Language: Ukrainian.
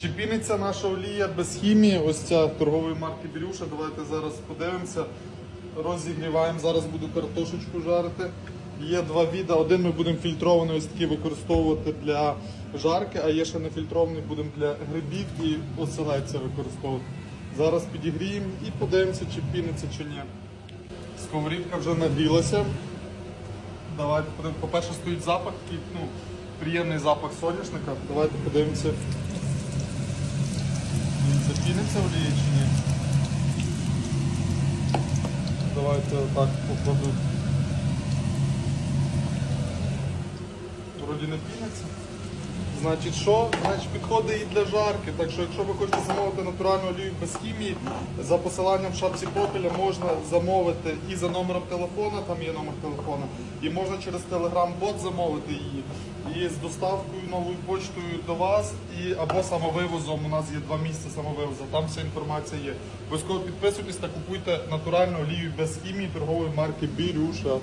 Чи піниться наша олія без хімії? Ось ця торгової марки Бірюша. Давайте зараз подивимося. Розігріваємо. Зараз буду картошечку жарити. Є два віда. Один ми будемо фільтрований ось такий використовувати для жарки, а є ще нефільтрований будемо для грибів і оселедця використовувати. Зараз підігріємо і подивимося, чи піниться, чи ні. Сковорідка вже нагрілася. Давайте подивимося. По-перше, стоїть запах, такий, ну, приємний запах соняшника. Давайте подивимося. Він в чи? Давайте отак покладу. Вроді не піниться. Значить, що? Значить, підходить і для жарки. Так що, якщо ви хочете замовити натуральну олію без хімії, за посиланням в шапці профіля можна замовити і за номером телефона, там є номер телефона, і можна через телеграм-бот замовити її. І з доставкою новою почтою до вас, і або самовивозом. У нас є два місця самовивозу, там вся інформація є. Обов'язково підписуйтесь та купуйте натуральну олію без хімії торгової марки Бірюша.